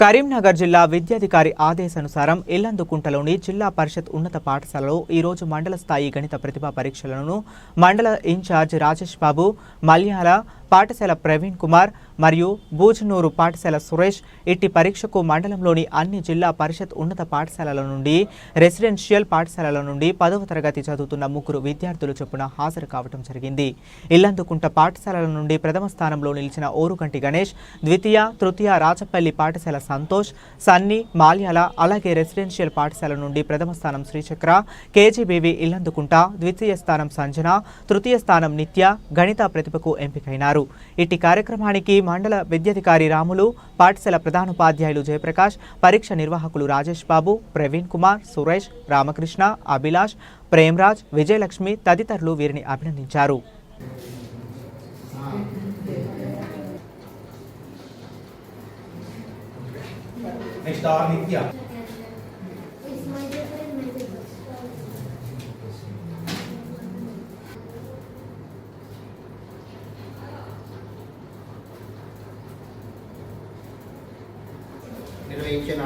కరీంనగర్ జిల్లా విద్యాధికారి ఆదేశానుసారం ఇల్లందుకుంటలోని జిల్లా పరిషత్ ఉన్నత పాఠశాలలో ఈరోజు మండల స్థాయి గణిత ప్రతిభా పరీక్షలను మండల ఇన్ఛార్జ్ రాజేష్ బాబు మల్యాల పాఠశాల ప్రవీణ్ కుమార్ మరియు బూజనూరు పాఠశాల సురేష్ ఇట్టి పరీక్షకు మండలంలోని అన్ని జిల్లా పరిషత్ ఉన్నత పాఠశాలల నుండి రెసిడెన్షియల్ పాఠశాలల నుండి పదవ తరగతి చదువుతున్న ముగ్గురు విద్యార్థులు చొప్పున హాజరు కావడం జరిగింది. ఇల్లందుకుంట పాఠశాలల నుండి ప్రథమ స్థానంలో నిలిచిన ఓరుగంటి గణేష్ ద్వితీయ తృతీయ రాచపల్లి పాఠశాల సంతోష్ సన్ని మాల్యాల అలాగే రెసిడెన్షియల్ పాఠశాల నుండి ప్రథమ స్థానం శ్రీచక్ర కేజీబీవి ఇల్లందుకుంట ద్వితీయ స్థానం సంజన తృతీయ స్థానం నిత్య గణిత ప్రతిభకు ఎంపికైనారు. ఇట్టి కార్యక్రమానికి మండల విద్యాధికారి రాములు పాఠశాల ప్రధానోపాధ్యాయులు జయప్రకాష్ పరీక్ష నిర్వాహకులు రాజేష్ బాబు ప్రవీణ్ కుమార్ సురేష్ రామకృష్ణ అభిలాష్ ప్రేమ్రాజ్ విజయలక్ష్మి తదితరులు వీరిని అభినందించారు. నెక్స్ట్ నిర్వహించిన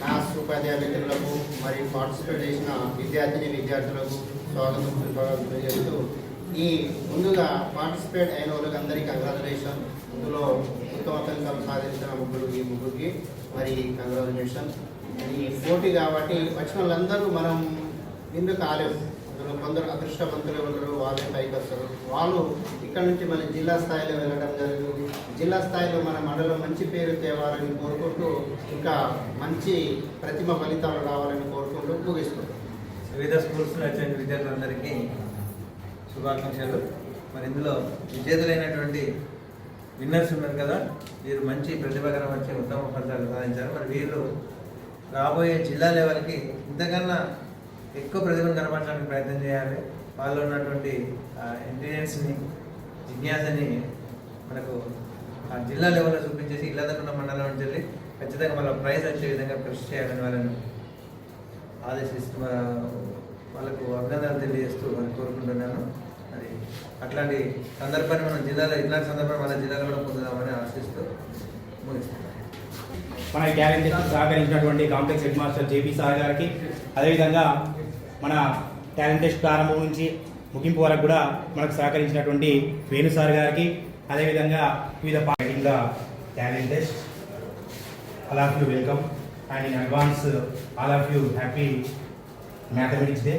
మ్యాథ్స్ ఉపాధ్యాయ మిత్రులకు మరియు పార్టిసిపేట్ చేసిన విద్యార్థిని విద్యార్థులకు స్వాగతం తెలియజేస్తూ ఈ ముందుగా పార్టిసిపేట్ అయిన వాళ్ళకి అందరికీ కంగ్రాచులేషన్ ఇందులో ఉత్తమ ఫలితాలు సాధించిన ముగ్గురు ఈ ముగ్గురికి మరి కంగ్రాచులేషన్ ఈ పోటీ కాబట్టి వచ్చిన వాళ్ళందరూ మనం విన్ను కాలేము? కొందరు అదృష్టవంతులు ఉంటారు వాళ్ళే పైకి వస్తారు. వాళ్ళు ఇక్కడ నుంచి మన జిల్లా స్థాయిలో వెళ్ళడం జరుగుతుంది. జిల్లా స్థాయిలో మన మండలం మంచి పేరు తేవాలని కోరుకుంటూ ఇంకా మంచి ప్రతిమ ఫలితాలు రావాలని కోరుకుంటూ ముగిస్తున్నాం. వివిధ స్కూల్స్లో వచ్చిన విద్యార్థులందరికీ శుభాకాంక్షలు. మరి ఇందులో విజేతలైనటువంటి విన్నర్స్ ఉన్నారు కదా వీరు మంచి ప్రతిభ వచ్చే ఉత్తమ ఫలితాలు సాధించారు. మరి వీళ్ళు రాబోయే జిల్లా లెవెల్కి ఇంతకన్నా ఎక్కువ ప్రతిభను కనపరచడానికి ప్రయత్నం చేయాలి. వాళ్ళు ఉన్నటువంటి ఇంటెలిజెన్స్ని జిజ్ఞాసని మనకు ఆ జిల్లా లెవెల్లో చూపించేసి ఇళ్ళదకుండా మండలం నుంచి వెళ్ళి ఖచ్చితంగా వాళ్ళ ప్రైజ్ వచ్చే విధంగా కృషి చేయాలని వాళ్ళని ఆదేశిస్తూ వాళ్ళకు అభినందనలు తెలియజేస్తూ వాళ్ళు కోరుకుంటున్నాను. అది అట్లాంటి సందర్భాన్ని మనం జిల్లాలో ఇట్లాంటి సందర్భాన్ని మన జిల్లాలో కూడా పొందుదామని ఆశిస్తూ ముగిస్తున్నాను. మన టాలెంట్ సహకరించినటువంటి complex head master JP sir గారికి అదేవిధంగా మన టాలెంట్ టెస్ట్ ప్రారంభం నుంచి ముగింపు వరకు కూడా మనకు సహకరించినటువంటి వేణు సార్ గారికి అదేవిధంగా వివిధ పార్టీల talent test. All of you welcome. And in advance all of you happy mathematics day.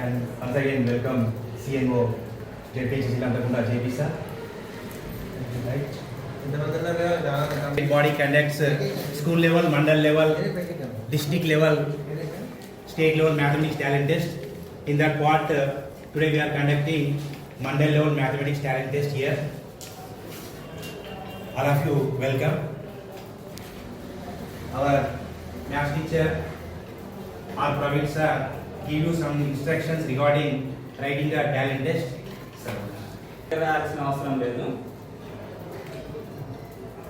And once again welcome CNO ZPC జిల్లా జేపీ సార్. రైట్ ఇంతమంది ఉన్నారు కదా, చాలా body conducts uh, school level, mandal level, district level, state level mathematics talent test. In that part, uh, today we are conducting mandal level mathematics talent test here. All of you welcome. Our math teacher, R. Praveen sir, give you some instructions regarding writing the talent test. Sir. రాయాల్సిన అవసరం లేదు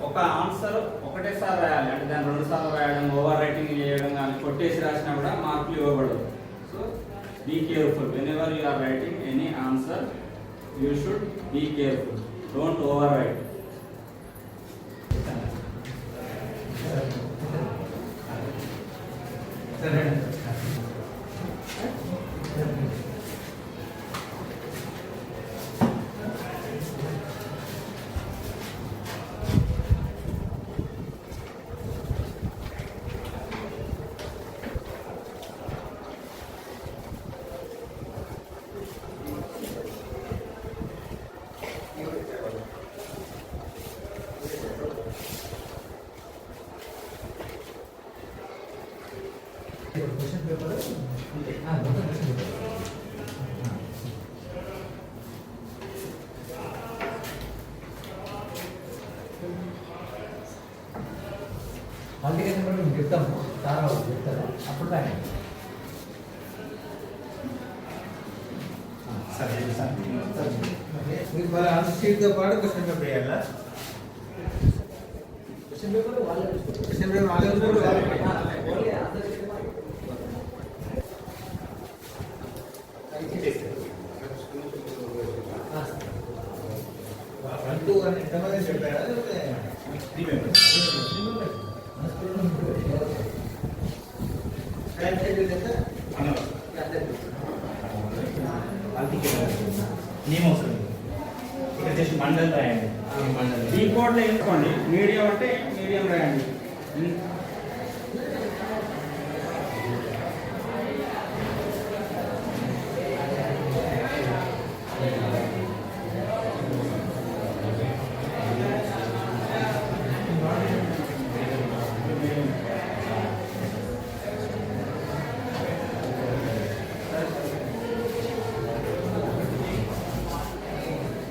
ఒక answer ఒకటేసారి రాయాలి. అంటే దాన్ని రెండు సార్లు రాయడం ఓవర్ రైటింగ్ చేయడం కానీ కొట్టేసి రాసినా కూడా మార్కులు ఇవ్వబడదు so be careful whenever you are writing any answer you should be careful don't overwrite మల్టికేషన్ కూడా మేము చెప్తాము సార్ వాళ్ళు చెప్తారు అప్పుడు రాయండి Sir, sir. మీకు బాగా ఆన్సర్ షీట్తో పాటు క్వశ్చన్ పేపర్ వేయాలా క్వశ్చన్ పేపర్ వాళ్ళే క్వశ్చన్ పేపర్ వాళ్ళే మండల్ రాయండి ఈ కోడ్లో ఎంచుకోండి మీడియం అంటే మీడియం రాయండి.